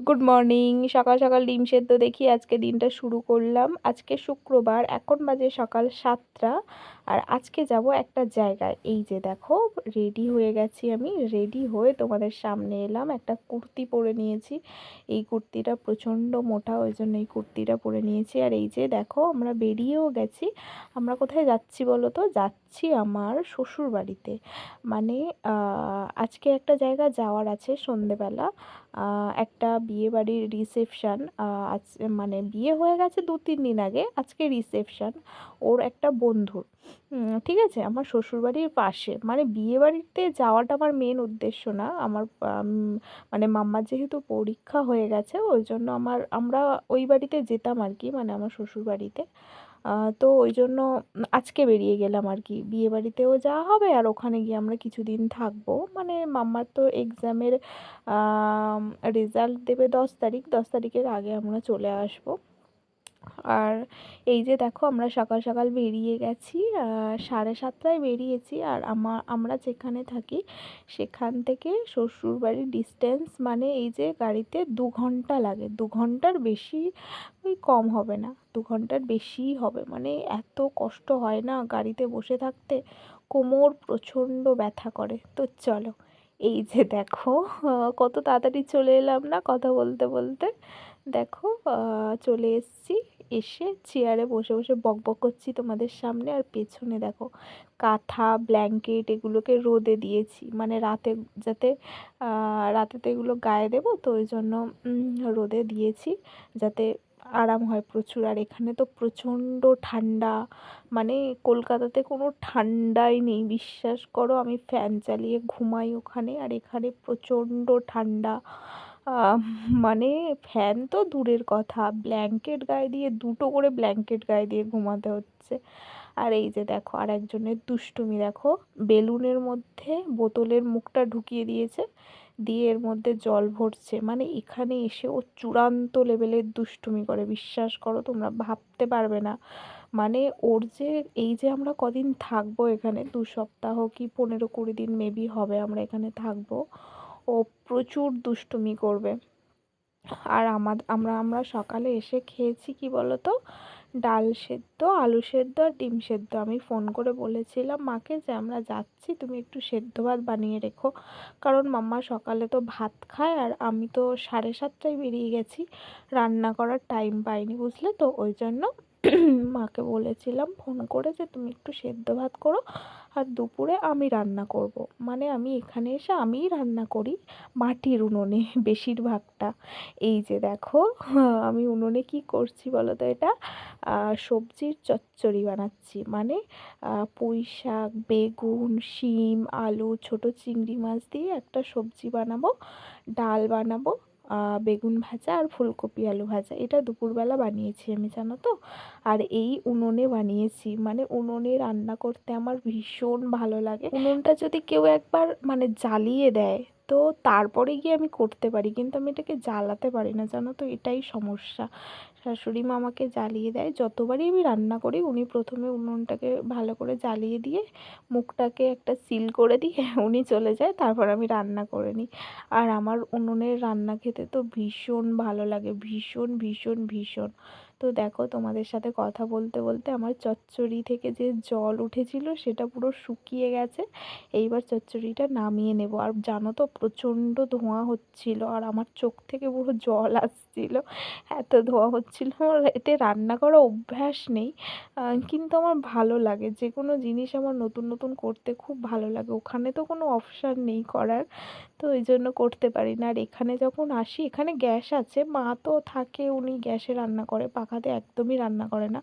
Good morning সকাল সকাল ডিম সেদ্ধ দেখি আজকে দিনটা শুরু করলাম। আজকে শুক্রবার, এখন বাজে সকাল সাতটা। আর আজকে যাব একটা জায়গায়। এই যে দেখো রেডি হয়ে গেছি আমি। রেডি হয়ে তোমাদের সামনে এলাম। একটা কুর্তি পরে নিয়েছি। এই কুর্তিটা প্রচণ্ড মোটা, ওই জন্য এই কুর্তিটা পরে নিয়েছি। আর এই যে দেখো, আমরা বেরিয়েও গেছি। আমরা কোথায় যাচ্ছি বলো তো? যাচ্ছি আমার শ্বশুর বাড়িতে মানে আজকে একটা জায়গা যাওয়ার আছে সন্ধেবেলা। একটা বিয়ে বাড়ির রিসেপশান আজ মানে বিয়ে হয়ে গেছে দু, তিন দিন আগে, আজকে রিসেপশান ওর একটা বন্ধুর। ঠিক আছে? আমার শ্বশুরবাড়ির পাশে। মানে বিয়ে বাড়িতে যাওয়াটা আমার মেন উদ্দেশ্য না। আমার মানে মাম্মার যেহেতু পরীক্ষা হয়ে গেছে, ওই জন্য আমার, আমরা ওই বাড়িতে যেতাম আর কি মানে আমার শ্বশুর বাড়িতে তো ওই জন্য আজকে বেরিয়ে গেলাম আর কি। বিয়ে বাড়িতেও যাওয়া হবে আর ওখানে গিয়ে আমরা কিছুদিন থাকব। মানে মাম্মার তো এক্সামের রেজাল্ট দেবে দশ তারিখ। দশ তারিখের আগে আমরা চলে আসব। আর এই যে দেখো আমরা সকাল সকাল বেরিয়ে গেছি সাড়ে সাতটায় বেরিয়েছি আর আমার আমরা যেখানে থাকি সেখান থেকে শ্বশুরবাড়ির ডিস্টেন্স মানে এই যে গাড়িতে দু ঘণ্টা লাগে। দু ঘণ্টার বেশি ওই কম হবে না। দু ঘণ্টার বেশিই হবে। মানে এত কষ্ট হয় না গাড়িতে বসে থাকতে। কোমর প্রচণ্ড ব্যথা করে। তো চলো, এই যে দেখো কত তাড়াতাড়ি চলে এলাম না কথা বলতে বলতে। দেখো চলে এসছি। এসে চেয়ারে বসে বসে বক বক করছি তোমাদের সামনে। আর পেছনে দেখো, কাঁথা ব্ল্যাঙ্কেট এগুলোকে রোদে দিয়েছি। মানে রাতে যাতে রাতে তো এগুলো গায়ে দেবো, তো ওই জন্য রোদে দিয়েছি যাতে আরাম হয় প্রচুর। আর এখানে তো প্রচণ্ড ঠান্ডা মানে কলকাতাতে কোনো ঠান্ডাই নেই। বিশ্বাস করো, আমি ফ্যান চালিয়ে ঘুমাই ওখানে। আর এখানে প্রচণ্ড ঠান্ডা। মানে ফ্যান তো দূরের কথা। ব্ল্যাঙ্কেট গায়ে দিয়ে, দুটো করে ব্ল্যাঙ্কেট গায়ে দিয়ে ঘুমাতে হচ্ছে। আর এই যে দেখো আর একজনের দুষ্টুমি দেখো। বেলুনের মধ্যে বোতলের মুখটা ঢুকিয়ে দিয়েছে। দিয়ে এর মধ্যে জল ভরছে। মানে এখানে এসে ও চূড়ান্ত লেভেলের দুষ্টুমি করে। বিশ্বাস করো, তোমরা ভাবতে পারবে না। মানে ওর যে, এই যে আমরা কদিন থাকব এখানে, দু সপ্তাহ কি পনেরো কুড়ি দিন মেবি হবে আমরা এখানে থাকব। ও প্রচুর দুষ্টুমি করবে। আর আমার আমরা আমরা সকালে এসে খেয়েছি কি বলো তো ডাল সেদ্ধ, আলু সেদ্ধ আর ডিম সেদ্ধ। আমি ফোন করে বলেছিলাম, মাকে যে আমরা যাচ্ছি, তুমি একটু সেদ্ধ ভাত বানিয়ে রেখো। কারণ মাম্মা সকালে তো ভাত খায় আর আমি তো সাড়ে সাতটায় বেরিয়ে গেছি। রান্না করার টাইম পাইনি, বুঝলে তো? ওই জন্য মাকে বলেছিলাম, ফোন করে যে তুমি একটু সেদ্ধ ভাত করো আর দুপুরে আমি রান্না করব। মানে আমি এখানে এসে আমিই রান্না করি মাটির উনুনে বেশিরভাগটা। এই যে দেখো, আমি উনুনে কি করছি বলো তো এটা? সবজির চচ্চড়ি বানাচ্ছি। মানে পুঁই শাক, বেগুন, শিম, আলু, ছোট চিংড়ি মাছ দিয়ে একটা সবজি বানাবো, ডাল বানাবো বেগুন ভাজা আর ফুলকপি আলু ভাজা। এটা দুপুরবেলা বানিয়েছি আমি, জানো তো? আর এই উনুনে বানিয়েছি। মানে উনুনে রান্না করতে আমার ভীষণ ভালো লাগে। উনুনটা যদি কেউ একবার মানে জ্বালিয়ে দেয়, তো তারপরে গিয়ে আমি করতে পারি। কিন্তু আমি এটাকে জ্বালাতে পারি না, জানো তো? এটাই সমস্যা। শাশুড়ি মা আমাকে জ্বালিয়ে দেয়। যতবারই আমি রান্না করি, উনি প্রথমে উনুনটাকে ভালো করে জ্বালিয়ে দিয়ে মুখটাকে একটা সিল করে দিয়ে উনি চলে যায়, তারপর আমি রান্না করে নিই। আর আমার উনুনের রান্না খেতে তো ভীষণ ভালো লাগে, ভীষণ ভীষণ ভীষণ। তো দেখো, তোমাদের সাথে কথা বলতে বলতে আমার চচ্চড়ি থেকে যে জল উঠেছিল, সেটা পুরো শুকিয়ে গেছে। এইবার চচ্চড়িটা নামিয়ে নেব। আর জানো তো, প্রচণ্ড ধোঁয়া হচ্ছিল, আর আমার চোখ থেকে পুরো জল আসছিল এত ধোয়া হচ্ছিল। আমার এতে রান্না করা অভ্যাস নেই। কিন্তু আমার ভালো লাগে। যে কোনো জিনিস আমার নতুন নতুন করতে খুব ভালো লাগে। ওখানে তো কোনো অপশান নেই করার। তো ওই জন্য করতে পারি না। আর এখানে যখন আসি, এখানে গ্যাস আছে। মা তো থাকে, উনি গ্যাসে রান্না করে। পাখাতে একদমই রান্না করে না।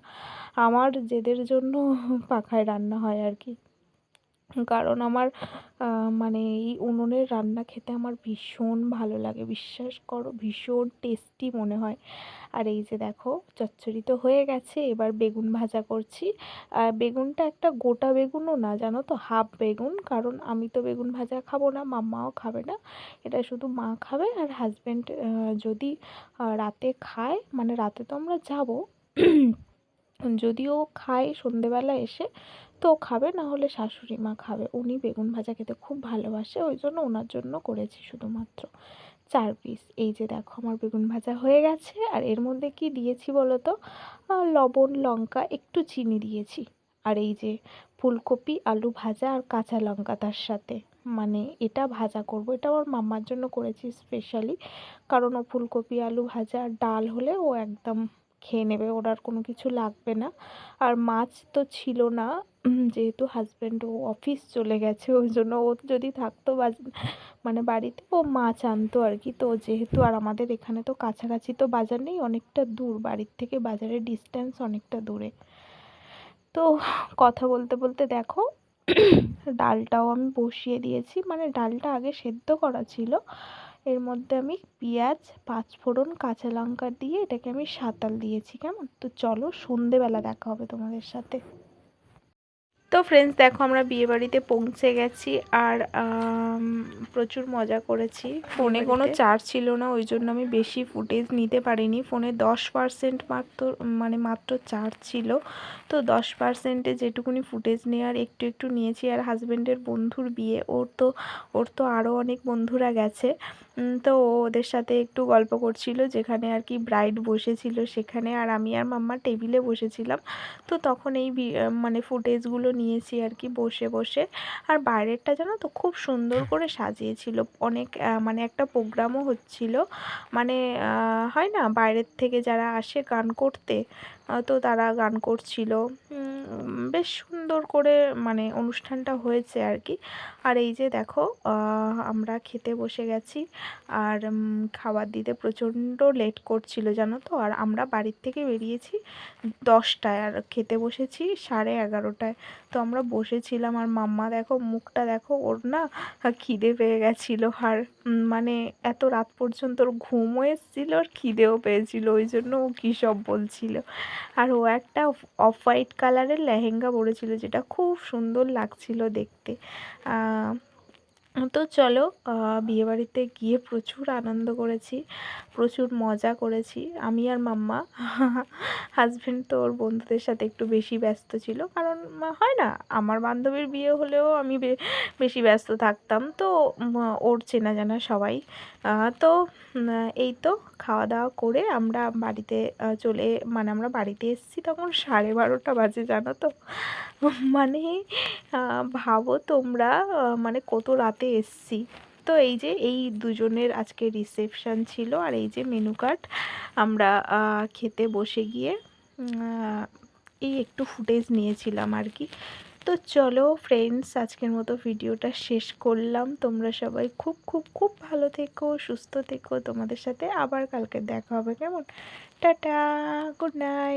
আমার জেদের জন্য পাখায় রান্না হয় আর কি। কারণ আমার মানে এই উনুনের রান্না খেতে আমার ভীষণ ভালো লাগে। বিশ্বাস করো, ভীষণ টেস্টি মনে হয়। আর এই যে দেখো, চচ্চড়ি তো হয়ে গেছে, এবার বেগুন ভাজা করছি। আর বেগুনটা একটা গোটা বেগুনও না, জানো তো? হাফ বেগুন, কারণ আমি তো বেগুন ভাজা খাব না, মাম্মাও খাবে না। এটা শুধু মা খাবে আর হাজব্যান্ড যদি রাতে খায় মানে রাতে তো আমরা যাব যদিও খায় সন্ধেবেলা এসে, তো খাবে না হলে শাশুড়ি মা খাবে। উনি বেগুন ভাজা খেতে খুব ভালোবাসে, ওই জন্য ওনার জন্য করেছি শুধুমাত্র চার পিস এই যে দেখো, আমার বেগুন ভাজা হয়ে গেছে, আর এর মধ্যে কি দিয়েছি বলো তো? লবণ, লঙ্কা, একটু চিনি দিয়েছি। আর এই যে ফুলকপি, আলু ভাজা আর কাঁচা লঙ্কা তার সাথে। মানে এটা ভাজা করব, এটা আমার মাম্মার জন্য করেছি স্পেশালি কারণ ও ফুলকপি, আলু ভাজা আর ডাল হলে ও একদম খেয়ে নেবে, ওর আর কোনো কিছু লাগবে না। আর মাছ তো ছিল না যেহেতু হাজব্যান্ড ও অফিস চলে গেছে, ওই জন্য ও যদি থাকতো মানে বাড়িতে, ও মাছ আনতো আর কি। তো যেহেতু আর আমাদের এখানে তো কাছাকাছি তো বাজার নেই, অনেকটা দূর, বাড়ির থেকে বাজারের ডিস্টেন্স অনেকটা দূরে। তো কথা বলতে বলতে দেখো, ডালটাও আমি বসিয়ে দিয়েছি মানে ডালটা আগে সেদ্ধ করা ছিল। এর মধ্যে আমি পেঁয়াজ, পাঁচফোড়ন, কাঁচা লঙ্কা দিয়ে এটাকে আমি সাঁতাল দিয়েছি, কেমন? তো চলো সন্ধেবেলা দেখা হবে তোমাদের সাথে। তো ফ্রেন্ডস দেখো আমরা বিয়েবাড়িতে পৌঁছে গেছি আর প্রচুর মজা করেছি ফোনে কোনো চার্জ ছিল না ওই জন্য আমি বেশি ফুটেজ নিতে পারিনি। ফোনে দশ পার্সেন্ট মাত্র মানে মাত্র চার্জ ছিল। তো দশ পার্সেন্টে যেটুকুনি ফুটেজ নেওয়ার একটু একটু নিয়েছি। আর হাজব্যান্ডের বন্ধুর বিয়ে ওর তো ওর তো আরও অনেক বন্ধুরা গেছে। তো ওদের সাথে একটু গল্প করছিল যেখানে আর কি ব্রাইড বসেছিল সেখানে। আর আমি আর মাম্মা টেবিলে বসেছিলাম। তো তখন এই মানে ফুটেজগুলো নিয়েছি আর কি বসে বসে। আর বাইরেরটা জানো তো খুব সুন্দর করে সাজিয়েছিল। অনেক মানে একটা প্রোগ্রামও হচ্ছিল। মানে হয় না, বাইরের থেকে যারা আসে গান করতে তো তারা গান করছিল। বেশ সুন্দর করে মানে অনুষ্ঠানটা হয়েছে আর কি। আর এই যে দেখো আমরা খেতে বসে গেছি আর খাবার দিতে প্রচণ্ড লেট করছিল, জানো তো? আর আমরা বাড়ির থেকে বেরিয়েছি দশটায় আর খেতে বসেছি সাড়ে এগারোটায়। তো আমরা বসেছিলাম আর মাম্মা দেখো, মুখটা দেখো, ওর না খিদে পেয়ে গেছিল। আর মানে এত রাত পর্যন্ত ওর ঘুমও এসেছিল আর খিদেও পেয়েছিল, ওই জন্য ও কী সব বলছিল। আর ও একটা অফ হোয়াইট কালারের লেহেঙ্গা পরেছিল যেটা খুব সুন্দর লাগছিল দেখতে। তো চলো বিয়েবাড়িতে গিয়ে প্রচুর আনন্দ করেছি। প্রচুর মজা করেছি। আমি আর মাম্মা। হাজব্যান্ড তো ওর বন্ধুদের সাথে একটু বেশি ব্যস্ত ছিল। কারণ হয় না। আমার বান্ধবীর বিয়ে হলেও আমি বেশি ব্যস্ত থাকতাম। তো ওর চেনা জানা সবাই। তো এই তো খাওয়া দাওয়া করে আমরা বাড়িতে চলে মানে আমরা বাড়িতে এসেছি তখন সাড়ে বারোটা বাজে, জানো তো? মানে ভাবো তোমরা মানে কত রাতে এসছি। তো এই যে, এই দুজনের আজকে রিসেপশান ছিল আর এই যে মেনু কার্ড আমরা খেতে বসে গিয়ে এই একটু ফুটেজ নিয়েছিলাম আর কি। তো চলো ফ্রেন্ডস আজকের মতো ভিডিওটা শেষ করলাম। তোমরা সবাই খুব খুব খুব ভালো থেকো, সুস্থ থেকো। তোমাদের সাথে আবার কালকে দেখা হবে, কেমন? Tata good night